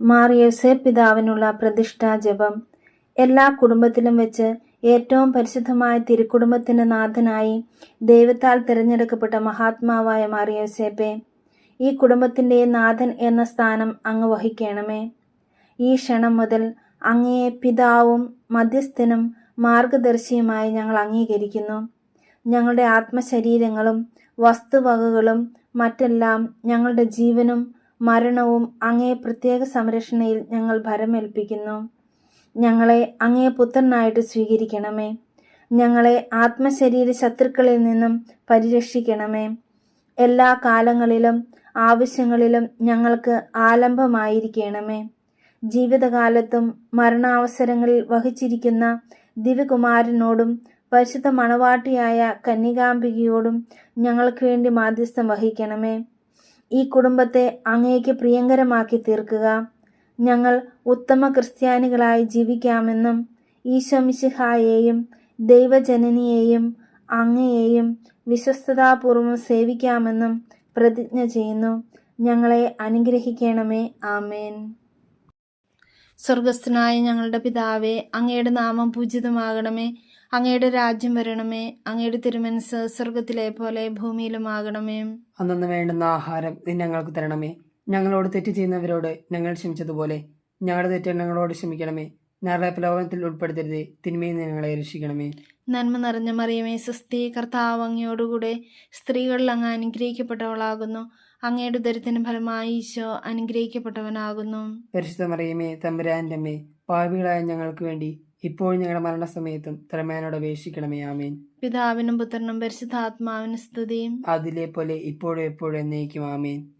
മാർ യോസേപ്പ് പിതാവിനുള്ള പ്രതിഷ്ഠാ ജപം. എല്ലാ കുടുംബത്തിലും വെച്ച് ഏറ്റവും പരിശുദ്ധമായ തിരുക്കുടുംബത്തിന്റെ നാഥനായി ദൈവത്താൽ തിരഞ്ഞെടുക്കപ്പെട്ട മഹാത്മാവായ മാർ യോസേപ്പെ ഈ കുടുംബത്തിന്റെ നാഥൻ എന്ന സ്ഥാനം അങ്ങ് വഹിക്കണമേ. ഈ ക്ഷണം മുതൽ അങ്ങയെ പിതാവും മധ്യസ്ഥനും മാർഗദർശിയുമായി ഞങ്ങൾ അംഗീകരിക്കുന്നു. ഞങ്ങളുടെ ആത്മശരീരങ്ങളും വസ്തുവകകളും മറ്റെല്ലാം ഞങ്ങളുടെ ജീവനും മരണവും അങ്ങേ പ്രത്യേക സംരക്ഷണയിൽ ഞങ്ങൾ ഭരമേൽപ്പിക്കുന്നു. ഞങ്ങളെ അങ്ങേ പുത്രനായിട്ട് സ്വീകരിക്കണമേ. ഞങ്ങളെ ആത്മശരീര ശത്രുക്കളിൽ നിന്നും പരിരക്ഷിക്കണമേ. എല്ലാ കാലങ്ങളിലും ആവശ്യങ്ങളിലും ഞങ്ങൾക്ക് ആലംബമായിരിക്കണമേ. ജീവിതകാലത്തും മരണാവസരങ്ങളിൽ വഹിച്ചിരിക്കുന്ന ദിവ്യകുമാരനോടും പരിശുദ്ധ മണവാട്ടിയായ കന്യകാംബികയോടും ഞങ്ങൾക്ക് വേണ്ടി മാധ്യസ്ഥം വഹിക്കണമേ. ഈ കുടുംബത്തെ അങ്ങേക്ക് പ്രിയങ്കരമാക്കി തീർക്കുക. ഞങ്ങൾ ഉത്തമ ക്രിസ്ത്യാനികളായി ജീവിക്കാമെന്നും ഈശോമിശിഹായെയും ദൈവജനനിയെയും അങ്ങയെയും വിശ്വസ്തതാപൂർവം സേവിക്കാമെന്നും പ്രതിജ്ഞ ചെയ്യുന്നു. ഞങ്ങളെ അനുഗ്രഹിക്കണമേ. ആമേൻ. സ്വർഗസ്ഥനായ ഞങ്ങളുടെ പിതാവേ അങ്ങയുടെ നാമം പൂജിതമാകണമേ. അങ്ങയുടെ രാജ്യം വരണമേ അങ്ങയുടെ തിരുമനസ് സ്വർഗത്തിലെ പോലെ ഭൂമിയിലുമാകണമേ. അന്നു വേണ്ടുന്ന ആഹാരം നീ ഞങ്ങൾക്ക് തരണമേ. ഞങ്ങളോട് തെറ്റ് ചെയ്യുന്നവരോട് ഞങ്ങൾ ക്ഷമിച്ചതുപോലെ ഞങ്ങളുടെ തെറ്റ് ഞങ്ങളോട് ക്ഷമിക്കണമേ. ഞങ്ങളുടെ പ്രലോഭനത്തിൽ ഉൾപ്പെടുത്തരുതേ തിന്മയിൽ നിന്ന് ഞങ്ങളെ രക്ഷിക്കണമേ. നന്മ നിറഞ്ഞ മറിയമേ സ്വസ്തി കർത്താവ് അങ്ങയോടുകൂടെ സ്ത്രീകളിൽ അങ്ങ് അനുഗ്രഹിക്കപ്പെട്ടവളാകുന്നു. അങ്ങയുടെ ദരിദ്രത്തിന് ഫലമായി ഈശോ അനുഗ്രഹിക്കപ്പെട്ടവനാകുന്നു. പരിശുദ്ധ മറിയമേ തമ്പുരാന്റെ അമ്മേ പാപികളായ ഞങ്ങൾക്ക് വേണ്ടി ഇപ്പോഴും ഞങ്ങളുടെ മരണസമയത്തും തിരമേനോട് അപേക്ഷിക്കണമേ ആമേൻ. പിതാവിനും പുത്രനും പരിശുദ്ധാത്മാവിനും സ്തുതിയും. അതിലെ പോലെ ഇപ്പോഴും എപ്പോഴും എന്നേക്കും ആമേൻ.